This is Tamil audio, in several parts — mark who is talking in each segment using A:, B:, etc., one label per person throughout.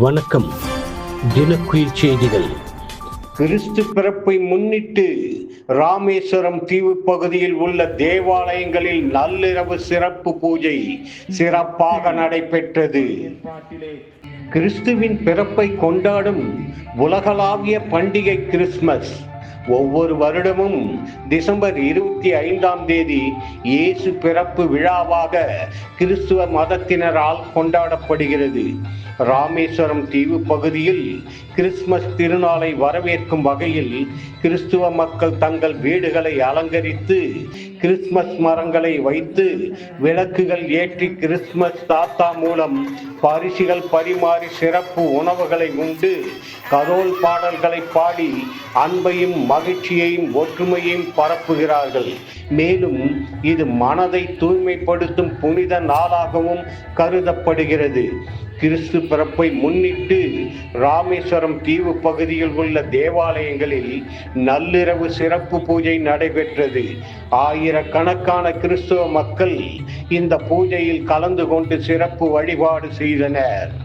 A: வணக்கம். தினக்குயில் செய்திகள்.
B: கிறிஸ்து பிறப்பை முன்னிட்டு ராமேஸ்வரம் தீவு பகுதியில் உள்ள தேவாலயங்களில் நள்ளிரவு சிறப்பு பூஜை சிறப்பாக நடைபெற்றது. கிறிஸ்துவின் பிறப்பை கொண்டாடும் உலகளாவிய பண்டிகை கிறிஸ்மஸ். ஒவ்வொரு வருடமும் டிசம்பர் இருபத்தி ஐந்தாம் தேதி இயேசு பிறப்பு விழாவாக கிறிஸ்துவ மதத்தினரால் கொண்டாடப்படுகிறது. ராமேஸ்வரம் தீவு பகுதியில் கிறிஸ்மஸ் திருநாளை வரவேற்கும் வகையில் கிறிஸ்துவ மக்கள் தங்கள் வீடுகளை அலங்கரித்து கிறிஸ்மஸ் மரங்களை வைத்து விளக்குகள் ஏற்றி கிறிஸ்மஸ் தாத்தா மூலம் பரிசுகள் பரிமாறி சிறப்பு உணவுகளை உண்டு. கரோல் பாடல்களை பாடி அன்பையும் மகிழ்ச்சியையும் ஒற்றுமையையும் பரப்புகிறார்கள். மேலும் இது மனதை தூய்மைப்படுத்தும் புனித நாளாகவும் கருதப்படுகிறது. கிறிஸ்து பிறப்பை முன்னிட்டு ராமேஸ்வரம் தீவு பகுதியில் உள்ள தேவாலயங்களில் நள்ளிரவு சிறப்பு பூஜை நடைபெற்றது. ஆயிரக்கணக்கான கிறிஸ்துவ மக்கள் இந்த பூஜையில் கலந்து கொண்டு சிறப்பு வழிபாடு செய்தனர்.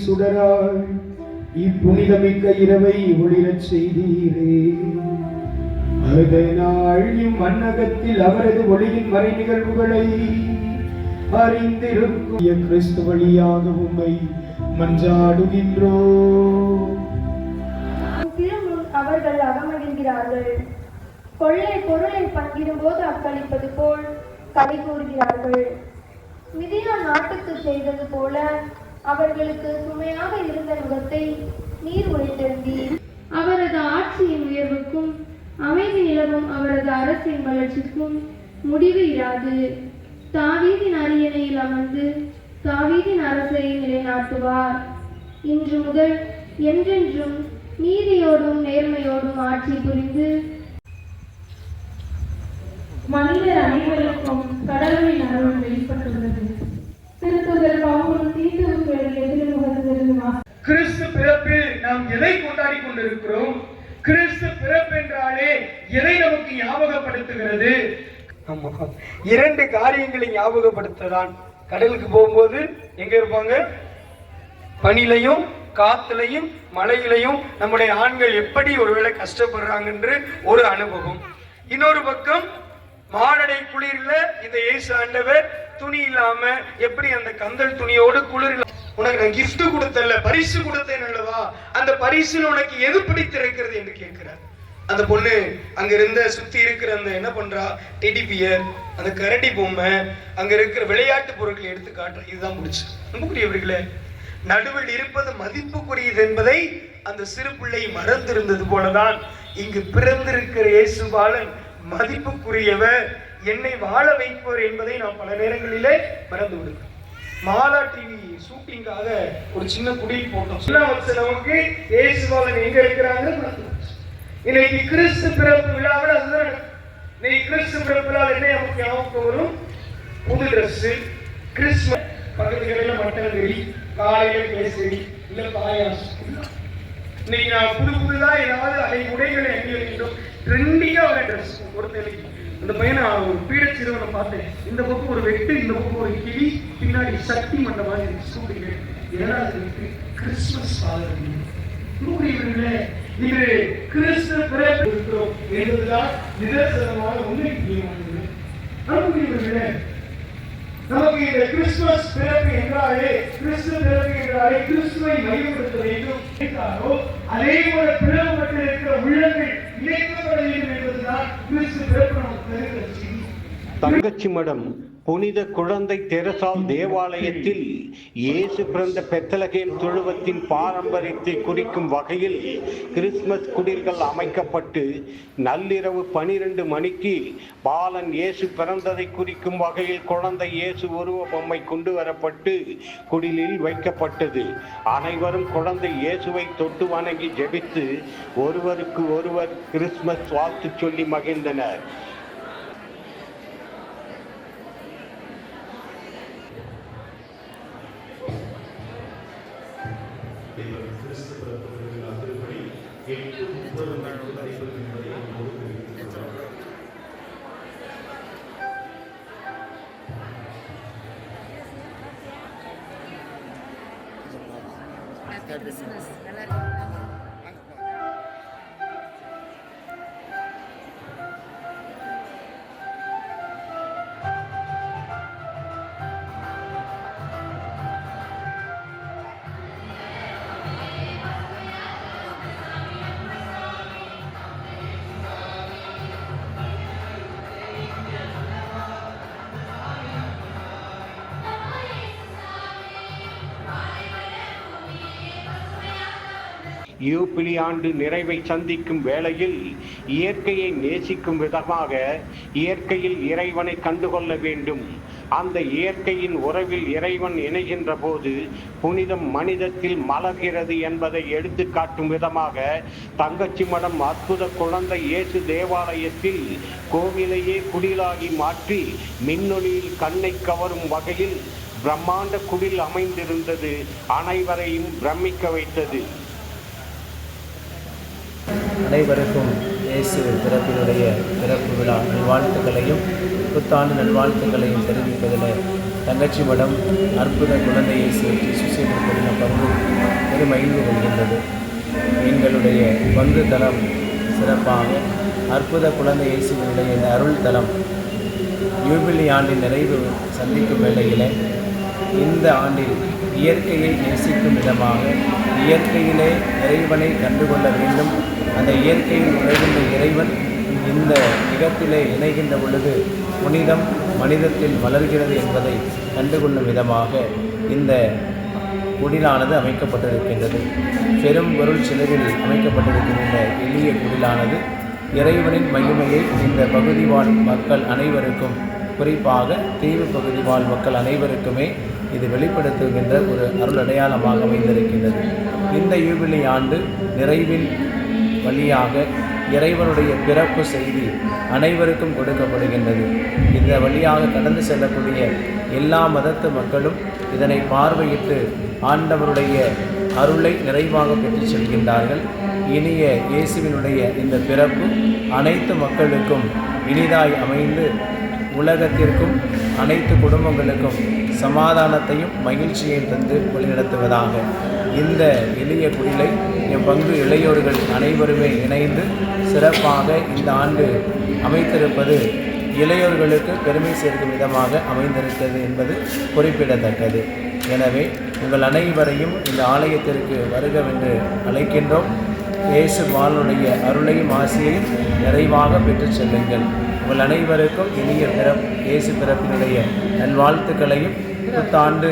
C: நம்முடைய சுடரால் இப்புனிதமிக்க இரவை ஒளிரச் செய்தீரே. அதனால் இம்மன்னகத்தில் அவரது ஒளியின் மறை நிகழ்வுகளை அறிந்திருக்கும் கிறிஸ்து வழியாக உம்மை
D: மஞ்சாடுகின்றோ அவர்கள் அகமகிழ்கிறார்கள் கொள்ளை பொருளை பங்கிடும்போது அக்களிப்பது போல் கதை கூறுகிறார்கள். மிதியா நாட்டுக்கு செய்தது போல அவர்களுக்கு சுமையாக இருந்த முகத்தை நீர் ஒழித்தெழுந்தீர் அவரது ஆட்சியின் உயர்வுக்கும் அமைதி நிலவும் அவரது அரசின் வளர்ச்சிக்கும் முடிவு இராது. தாவீதின் அரியணையில் அமர்ந்து தாவீதின் அரசை நிலைநாட்டுவார். இன்று முதல் என்றென்றும் நீதியோடும் நேர்மையோடும் ஆட்சி புரிந்து மனிதர் அனைவருக்கும் கடவுளின் அருள் வெளிப்பட்டுள்ளது.
C: கிறிஸ்து பிறப்பில் நாம் எதை கொண்டாடி கொண்டிருக்கிறோம்? கிறிஸ்து பிறப்பு என்றாலே எதை நமக்கு ஞாபகப்படுத்துகிறது? இரண்டு காரியங்களை ஞாபகப்படுத்ததான். கடலுக்கு போகும்போது எங்க இருப்பாங்க? பனிலையும் காத்துலையும் மழையிலையும் நம்முடைய ஆண்கள் எப்படி ஒருவேளை கஷ்டப்படுறாங்க என்று ஒரு அனுபவம். இன்னொரு பக்கம் மாரடை குளிர்ல இந்த இயேசு ஆண்டவர் துணி இல்லாம எப்படி அந்த கந்தல் துணியோடு குளிர் உனக்கு நான் கிஃப்ட் கொடுத்தல பரிசு கொடுத்தேன் அல்லவா? அந்த பரிசில் உனக்கு எது பிடித்திருக்கிறது என்று கேட்கிறார். அந்த பொண்ணு அங்க இருந்த சுத்தி இருக்கிற அந்த என்ன பண்றா? டெடி பியர் அந்த கரடி பொம்மை அங்க இருக்கிற விளையாட்டு பொருட்களை எடுத்து காட்டுற. இதுதான் முடிச்சு. நம்பக்கூடியவர்களே நடுவில் இருப்பது மதிப்புக்குரியது என்பதை அந்த சிறு பிள்ளை மறந்திருந்தது போலதான் இங்கு பிறந்திருக்கிற இயேசு பாலன் மதிப்புக்குரியவர் என்னை வாழ வைப்பவர் என்பதை நாம் பல நேரங்களிலே மறந்து விடுகிறோம். மாலா டிவி ஷூட்டிங்காக ஒரு சின்ன குடியில் போட்டோம். சின்ன நமக்கு இயேசு எங்க இருக்கிறாங்க மறந்து இன்னைக்கு கிறிஸ்து பிறப்பு விழாவில் அதுதான் இன்னைக்கு கிறிஸ்து பிறப்பு விழாவில் என்ன நமக்கு ஞாபகம் வரும்? புது ட்ரெஸ்ஸு கிறிஸ்மஸ் பக்கத்து கடையில மட்டன் கறி காலையில கேசரி இல்லை பாயாசம். இன்னைக்கு நான் புது புதுதாக ஏதாவது அதை உடைகளை எங்கே வைக்கின்றோம் ட்ரெண்டிங்கா வர ட்ரெஸ் ஒரு அந்த பையனை ஒரு பீட சிறுவனை பார்த்தேன். இந்த பக்கம் ஒரு வெட்டு இந்த பக்கம் ஒரு கிளி பின்னாடி சக்தி மண்ட மாதிரி சூடுங்க ஏழாவது கிறிஸ்துமஸ் ஃபாதர் அன்புக்குரியவர்களே, இது கிறிஸ்து பிறப்பு இருக்கிறோம். என்பதுதான் நிதர்சனமான உண்மை தீர்மானங்கள். நமக்கு இந்த கிறிஸ்துமஸ் பிறப்பு என்றாலே கிறிஸ்து பிறப்பு என்றாலே கிறிஸ்துவை மையப்படுத்த வேண்டும். அதே போல பிறகு மக்கள் இருக்கிற உள்ளங்கள் இணைக்கப்பட வேண்டும்
B: தங்கச்சி மடம் புனித குழந்தை தெரசால் தேவாலயத்தில் இயேசு பிறந்த பெத்தலகேம் தொழுவத்தின் பாரம்பரியத்தை குறிக்கும் வகையில் கிறிஸ்மஸ் குடில்கள் அமைக்கப்பட்டு நள்ளிரவு பனிரெண்டு மணிக்கு பாலன் இயேசு பிறந்ததை குறிக்கும் வகையில் குழந்தை இயேசு உருவ பொம்மை கொண்டு வரப்பட்டு குடிலில் வைக்கப்பட்டது. அனைவரும் குழந்தை இயேசுவை தொட்டு வணங்கி ஜெபித்து ஒருவருக்கு ஒருவர் கிறிஸ்மஸ் வாழ்த்து சொல்லி மகிழ்ந்தனர்.
E: கிறிஸ்மஸ்
B: யூபிலி ஆண்டு நிறைவை சந்திக்கும் வேளையில் இயற்கையை நேசிக்கும் விதமாக இயற்கையில் இறைவனை கண்டுகொள்ள வேண்டும். அந்த இயற்கையின் உறவில் இறைவன் இணைகின்ற போது புனிதம் மனிதத்தில் மலர்கிறது என்பதை எடுத்துக்காட்டும் விதமாக தங்கச்சி மடம் அற்புத குழந்தை இயேசு தேவாலயத்தில் கோவிலையே குடிலாகி மாற்றி மின்னொளியில் கண்ணை கவரும் வகையில் பிரம்மாண்ட குடில் அமைந்திருந்தது. அனைவரையும் பிரமிக்க வைத்தது.
F: அனைவருக்கும் இயேசு பிறப்பினுடைய பிறப்பு விழா நல்வாழ்த்துக்களையும் புத்தாண்டு நல்வாழ்த்துக்களையும் தெரிவிப்பதில் தங்கச்சி மடம் அற்புத குழந்தை இயேசு சுசேகரிப்பதின பங்கு பெருமகிழ்ந்து கொள்கின்றது. எங்களுடைய பங்கு தளம் சிறப்பாக அற்புத குழந்தை இயேசுவினுடைய இந்த அருள் தளம் யூபிலி ஆண்டின் நிறைவு சந்திக்கும் வேளையில் இந்த ஆண்டில் இயற்கையை நேசிக்கும் விதமாக இயற்கையிலே இறைவனை கண்டுகொள்ள வேண்டும். அந்த இயற்கையில் நுழைகின்ற இறைவன் இந்த இடத்திலே இணைகின்ற பொழுது புனிதம் மனிதத்தில் வளர்கிறது என்பதை கண்டுகொள்ளும் விதமாக இந்த குடிலானது அமைக்கப்பட்டிருக்கின்றது. பெரும் பொருள் செலவில் அமைக்கப்பட்டிருக்கின்ற எளிய குடிலானது இறைவனின் மகிமையை இந்த பகுதி வாழ் மக்கள் அனைவருக்கும் குறிப்பாக தீவு பகுதி வாழ் மக்கள் அனைவருக்குமே இது வெளிப்படுத்துகின்ற ஒரு அருள் அடையாளமாக அமைந்திருக்கின்றது. இந்த யூபிலி ஆண்டு நிறைவில் வழியாக இறைவனுடைய பிறப்பு செய்தி அனைவருக்கும் கொடுக்கப்படுகின்றது. இந்த வழியாக கடந்து செல்லக்கூடிய எல்லா மதத்து மக்களும் இதனை பார்வையிட்டு ஆண்டவருடைய அருளை நிறைவாக பெற்றுச் செல்கின்றார்கள். இனிய இயேசுவினுடைய இந்த பிறப்பு அனைத்து மக்களுக்கும் இனிதாய் அமைந்து உலகத்திற்கும் அனைத்து குடும்பங்களுக்கும் சமாதானத்தையும் மகிழ்ச்சியையும் தந்து வழிநடத்துவதாக. இந்த எளிய குடிலை என் பங்கு இளையோர்கள் அனைவருமே இணைந்து சிறப்பாக இந்த ஆண்டு அமைத்திருப்பது இளையோர்களுக்கு பெருமை சேர்க்கும் விதமாக அமைந்திருக்கிறது என்பது குறிப்பிடத்தக்கது. எனவே உங்கள் அனைவரையும் இந்த ஆலயத்திற்கு வருகவென்று அழைக்கின்றோம். இயேசு பாலனுடைய அருளையும் ஆசியையும் நிறைவாக பெற்றுச் செல்லுங்கள். உங்கள் அனைவருக்கும் இனிய பிறப் இயேசு பிறப்பினுடைய நல்வாழ்த்துக்களையும் புத்தாண்டு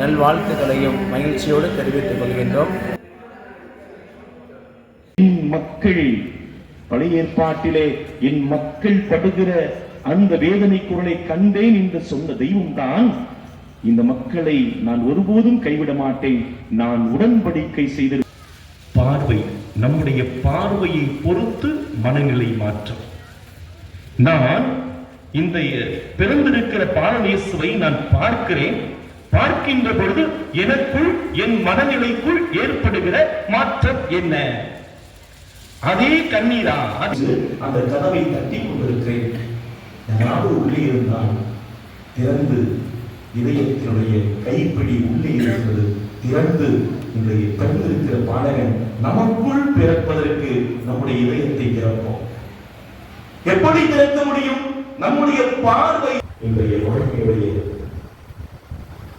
F: நல்வாழ்த்துக்களையும் மகிழ்ச்சியோடு தெரிவித்துக் கொள்கின்றோம்.
E: மக்கள் பழைய ஏற்பாட்டிலே என் மக்கள் படுகிற அந்த வேதனை குரலை கண்டேன் என்று சொன்ன தெய்வம்தான். இந்த மக்களை நான் ஒருபோதும் கைவிட மாட்டேன். நான் உடன்படிக்கை செய்த
G: பார்வை நம்முடைய பார்வையை பொறுத்து மனநிலை மாற்றம். நான் இந்த பிறந்திருக்கிற பாலநேசுவை நான் பார்க்கிறேன். பார்க்கின்ற பொழுது எனக்குள் என் மனநிலைக்குள் ஏற்படுகிற மாற்றம் என்ன? அதே கண்ணீரா?
H: அந்த கதவை தட்டி கொண்டிருக்கிறேன். நாடு உள்ளே இருந்தால் திறந்து இதயத்தினுடைய கைப்பிடி உள்ளே இருக்கிறது. திறந்து இன்றைய பிறந்திருக்கிற பாடகன் நமக்குள் பிறப்பதற்கு நம்முடைய இதயத்தை திறப்போம். எப்படி திறக்க முடியும்? நம்முடைய பார்வை இன்றைய வாழ்க்கையுடைய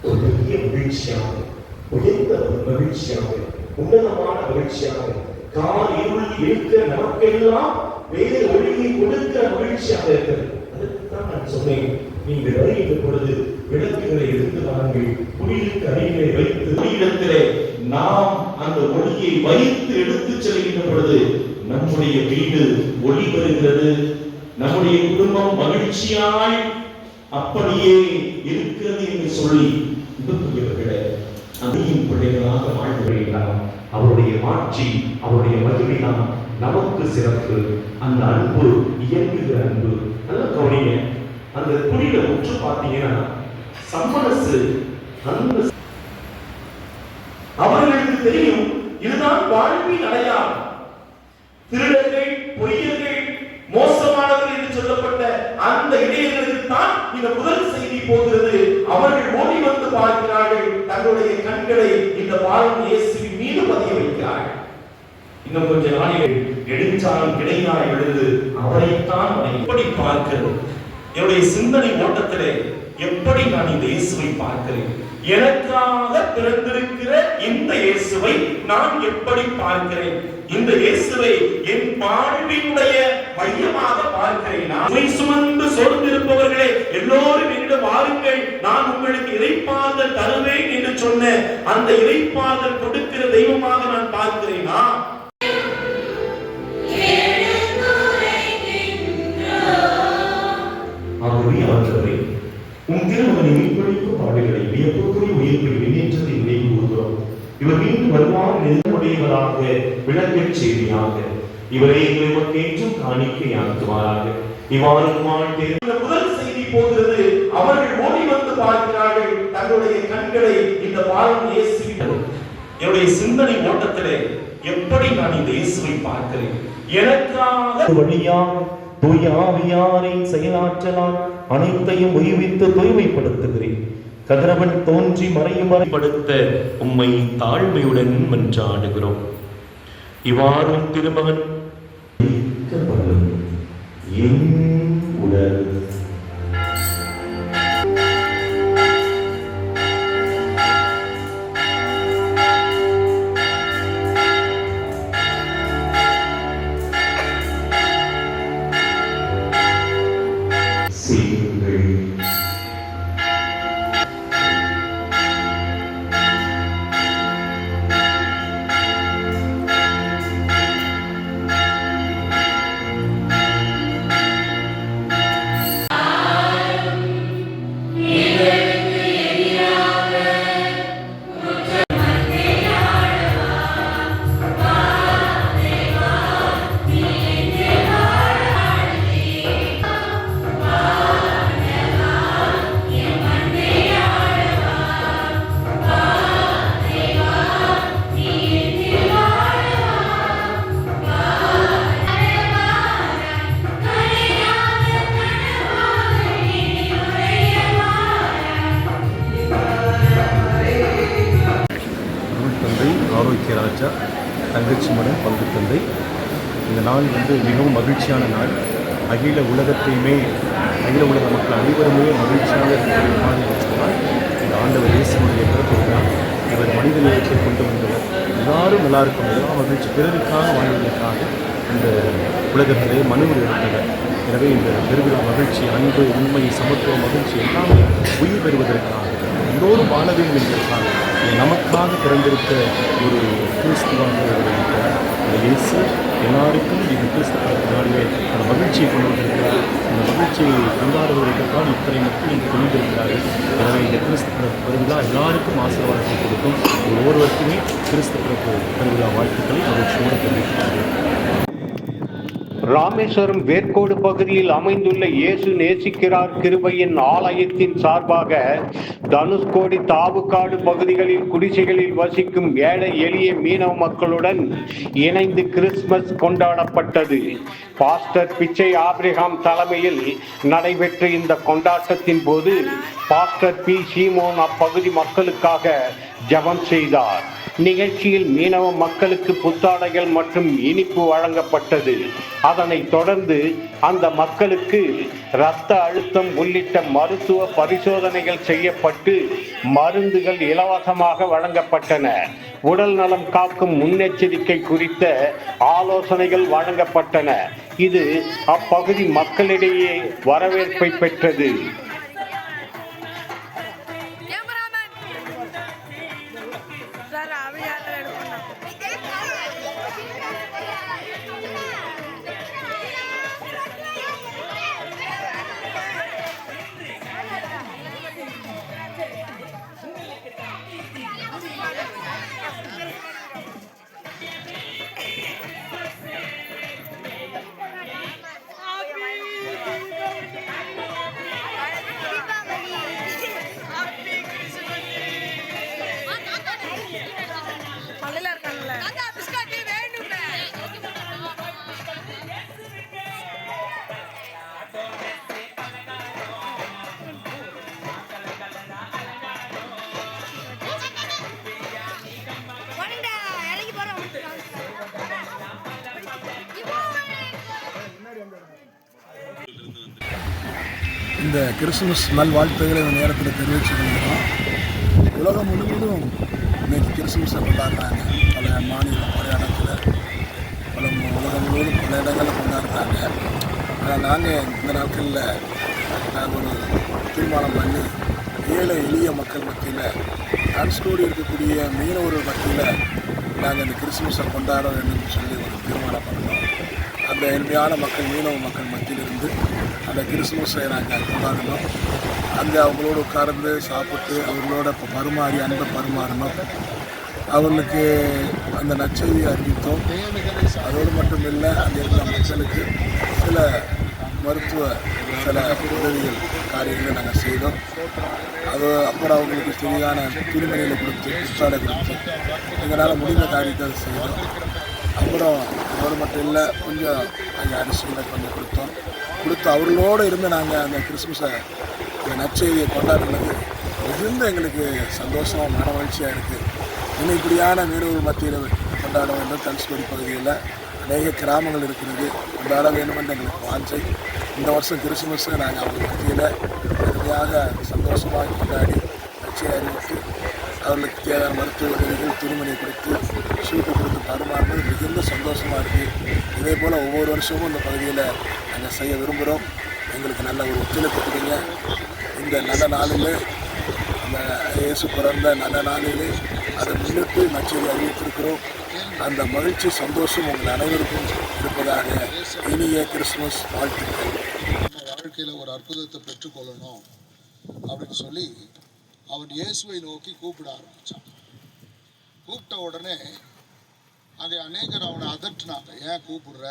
H: ஒரு பெரிய மகிழ்ச்சியாக உயர்ந்த ஒரு மகிழ்ச்சியாக உன்னதமான மகிழ்ச்சியாக கால் இருள் நமக்கெல்லாம் வேறு ஒளியை கொடுக்கிற மகிழ்ச்சியாக இருக்கிறது. அதுக்குத்தான் நான் சொன்னேன். நீங்கள் வருகின்ற பொழுது விளக்குகளை எடுத்து வாருங்கள். குடிலுக்கு அருகிலே வைத்து இடத்திலே நாம் அந்த ஒளியை வைத்து எடுத்து செல்கின்ற பொழுது நம்முடைய வீடு ஒளி பெறுகிறது. நம்முடைய குடும்பம் மகிழ்ச்சியாய் அப்படியே இருக்கிறது என்று சொல்லி அன்புக்குரியவர்களே அதையின் பிள்ளைகளாக வாழ்ந்து வருகிறார் அவருடைய ஆட்சி அவருடைய மகிமை தான் நமக்கு சிறப்பு. அந்த அன்பு இயங்குகிற அன்பு. நல்ல கவனிங்க அந்த குறியில உற்று பார்த்தீங்கன்னா சம்மனசு அந்த அவர்களுக்கு தெரியும் இதுதான் வாழ்வின் அடையாளம். திருடர்கள் பொய்யர்கள் மோசமானவர்கள் என்று சொல்லப்பட்ட அந்த இடையர்களுக்கு தான் இந்த முதல் செய்தி போகிறது. அவர்கள் ஓடி வந்து பார்க்கிறார்கள். தங்களுடைய கண்களை இந்த பாலம் இயேசுவின் மீது பதிய வைக்கிறார்கள். இன்னும் கொஞ்ச நாளில் நெடுஞ்சாலும் கிடையாய் எழுது அவரைத்தான் எப்படி பார்க்கிறது என்னுடைய சிந்தனை ஓட்டத்திலே எப்படி நான் இந்த இயேசுவை பார்க்கிறேன்? எனக்காக பிறந்திருக்கிற இந்த இயேசுவை நான் எப்படி பார்க்கிறேன்? இந்த இயேசுவை என் வாழ்வினுடைய மையமாக பார்க்கிறேனா? சுமை சுமந்து சோர்ந்திருப்பவர்களே எல்லோரும் என்னிடம் வாருங்கள். நான் உங்களுக்கு இறைப்பாதல் தருவேன் என்று சொன்ன அந்த இறைப்பாதல் கொடுக்கிற தெய்வமாக நான் பார்க்கிறேனா? உன் திருமகனை மீன்பளிக்கும் பாடுகளை வியப்புக்குரிய உயிர்ப்பை முன்னேற்றத்தை நினைவு கூறுகிறோம். இவர் மீண்டும் வருவார் நெருங்குடையவராக விளக்கச் செய்தியாக. இவரை எங்களுக்கு ஏற்றும் காணிக்கையாக்குவாராக. இவ்வாறு வாழ்க்கை இந்த முதல் செய்தி போகிறது அவர்கள் ஓடி வந்து பார்க்கிறார்கள் தங்களுடைய கண்களை இந்த பாலம் இயேசுவின் என்னுடைய சிந்தனை ஓட்டத்திலே எப்படி நான் இந்த இயேசுவை பார்க்கிறேன்? எனக்காக வழியாக தூய ஆவியாரின் செயலாற்றலால் அனைத்தையும் உய்வித்து தூய்மைப்படுத்துகிறேன். கதிரவன் தோன்றி மறையும் மறைப்படுத்த உம்மை தாழ்மையுடன் மன்றாடுகிறோம். இவ்வாறும் திருமகன்
I: தந்தை ஆரோக்கிய ராஜா தங்கச்சி மடம் பங்கு தந்தை இந்த நாள் வந்து மிகவும் மகிழ்ச்சியான நாள். அகில உலகத்தையுமே அகில உலக மக்கள் அனைவருமே மகிழ்ச்சியாக இருக்கக்கூடிய நாள் என்று சொன்னால் இந்த ஆண்டவர் இயேசுடைய பிறப்பு இவர் மனித நிலையத்தை கொண்டு வந்தவர். எல்லாரும் நல்லா இருக்கணும். எல்லாம் மகிழ்ச்சி பிறருக்காக வாழ்வதற்காக இந்த உலகத்திலே மனுவர் எடுத்தவர் எனவே இந்த பெருவிழா மகிழ்ச்சி அன்பு உண்மை சமத்துவ மகிழ்ச்சி எல்லாமே உயிர் பெறுவதற்காக எல்லோரும் வாழ வேண்டும் என்பதற்காக. நமக்காக பிறந்திருக்க ஒரு கிறிஸ்துவாக இருக்கிறார் இயேசு எல்லாருக்கும் இந்த கிறிஸ்து அந்த மகிழ்ச்சியை கொண்டு வந்திருக்கிறார் அந்த மகிழ்ச்சியை கொண்டாடுவதற்குத்தான் இத்தனை மக்கள் இங்கு குவிந்திருக்கிறார்கள் எனவே இந்த கிறிஸ்து பிறப்பு பெருவிழா எல்லாருக்கும் ஆசீர்வாதத்தை கொடுக்கும். ஒவ்வொருவருக்குமே கிறிஸ்து பிறப்பு பெருவிழா வாழ்த்துக்களை மகிழ்ச்சியோடு தெரிவிக்கிறார்கள்
B: ராமேஸ்வரம் வேர்க்கோடு பகுதியில் அமைந்துள்ள இயேசு நேசிக்கிறார் கிருபையின் ஆலயத்தின் சார்பாக தனுஷ்கோடி தாவுக்காடு பகுதிகளில் குடிசைகளில் வசிக்கும் ஏழை எளிய மீனவ மக்களுடன் இணைந்து கிறிஸ்துமஸ் கொண்டாடப்பட்டது. பாஸ்டர் பிச்சை ஆப்ரிகாம் தலைமையில் நடைபெற்ற இந்த கொண்டாட்டத்தின் போது பாஸ்டர் பி. சீமோன் அப்பகுதி மக்களுக்காக ஜெபம் செய்தார். நிகழ்ச்சியில் மீனவ மக்களுக்கு புத்தாடைகள் மற்றும் இனிப்பு வழங்கப்பட்டது. அதனைத் தொடர்ந்து அந்த மக்களுக்கு இரத்த அழுத்தம் உள்ளிட்ட மருத்துவ பரிசோதனைகள் செய்யப்பட்டு மருந்துகள் இலவசமாக வழங்கப்பட்டன. உடல் நலம் காக்கும் முன்னெச்சரிக்கை குறித்த ஆலோசனைகள் வழங்கப்பட்டன. இது அப்பகுதி மக்களிடையே வரவேற்பை பெற்றது.
J: இந்த கிறிஸ்துமஸ் நல்வாழ்த்துக்களை இந்த நேரத்தில் தெரிவித்துக் உலகம் முழுவதும் இன்னைக்கு கிறிஸ்துமஸை கொண்டாடுறாங்க. பல மாநிலம் பல இடத்துல பல உலகம் முழுவதும் பல இடங்களில் கொண்டாடுறாங்க. ஆனால் நாங்கள் இந்த நாட்களில் நாங்கள் ஒரு தீர்மானம் பண்ணி ஏழை எளிய மக்கள் மத்தியில் டான்ஸ்கோடி இருக்கக்கூடிய மீனவர்கள் மத்தியில் நாங்கள் இந்த கிறிஸ்துமஸை கொண்டாட வேண்டும் சொல்லி அந்த எளிமையான மக்கள் மீனவ மக்கள் மத்தியிலிருந்து அந்த கிறிஸ்துமஸை நாங்கள் கொண்டாடணும். அங்கே அவங்களோட உட்கார்ந்து சாப்பிட்டு அவங்களோட இப்போ பருமாறி அன்பை பருமாறணும். அவர்களுக்கு அந்த நற்செய்தியை அறிவித்தோம். அதோடு மட்டும் இல்லை அங்கே இருந்த மக்களுக்கு சில மருத்துவ சில உதவிகள் காரியங்களை நாங்கள் செய்தோம். அது அப்புறம் அவங்களுக்கு சரியான துணிமணிகளை கொடுத்து புத்தாடை கொடுத்து எங்களால் முடிந்த காரியத்தை செய்தோம். அப்புறம் அதோடு மட்டும் இல்லை கொஞ்சம் நாங்கள் அரிசிகளை கொஞ்சம் கொடுத்தோம். கொடுத்து அவர்களோடு இருந்து நாங்கள் அந்த கிறிஸ்மஸை இந்த நற்செய்தியை கொண்டாடுனது. மிகுந்த எங்களுக்கு சந்தோஷம் மன மகிழ்ச்சியாக இருக்குது இன்னும் இப்படியான மீனவர்கள் மத்தியில் கொண்டாட வேண்டும் தனுஷ்கோடி பகுதியில் அநேக கிராமங்கள் இருக்கிறது. கொண்டாட வேண்டும் என்று எங்களுக்கு வாஞ்சை. இந்த வருஷம் கிறிஸ்துமஸை நாங்கள் அவங்க மத்தியில் அருமையாக சந்தோஷமாக கொண்டாடி நச்சை அறிவித்து அவர்களுக்கு தேவையான மருத்துவ உதவிகள் துணிமணி கொடுத்து சீட்டு கொடுத்து பரிமாறுறது மிகுந்த சந்தோஷமாக இருக்குது இதே போல் ஒவ்வொரு வருஷமும் இந்த பகுதியில் நாங்கள் செய்ய விரும்புகிறோம் எங்களுக்கு நல்ல ஒரு ஒத்துழைப்பு கொடுங்க. இந்த நல்ல நாளில் அந்த இயேசு பிறந்த நல்ல நாளிலே அதை முன்னிட்டு நச்சரி அறிவித்திருக்கிறோம். அந்த மகிழ்ச்சி சந்தோஷம் உங்கள் அனைவருக்கும் இருப்பதாக இனிய கிறிஸ்துமஸ் வாழ்த்துக்கள்.
K: வாழ்க்கையில் ஒரு அற்புதத்தை பெற்றுக்கொள்ளணும் அப்படின்னு சொல்லி அவன் இயேசுவை நோக்கி கூப்பிட ஆரம்பிச்சான் கூப்பிட்ட உடனே அங்கே அநேகர் அவனை அதட்டினாங்க ஏன் கூப்பிடுற?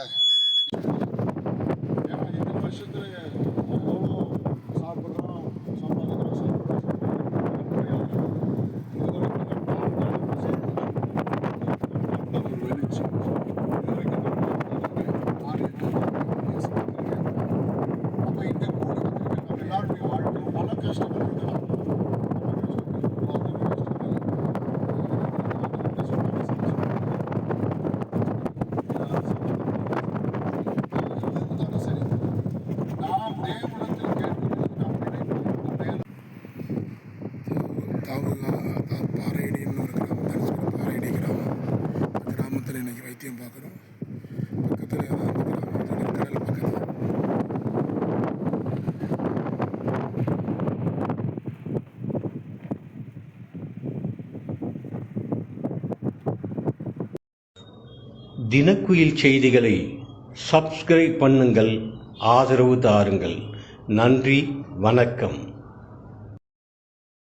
B: தினக்குயில் செய்திகளை சப்ஸ்கிரைப் பண்ணுங்கள் ஆதரவு தாருங்கள். நன்றி வணக்கம்.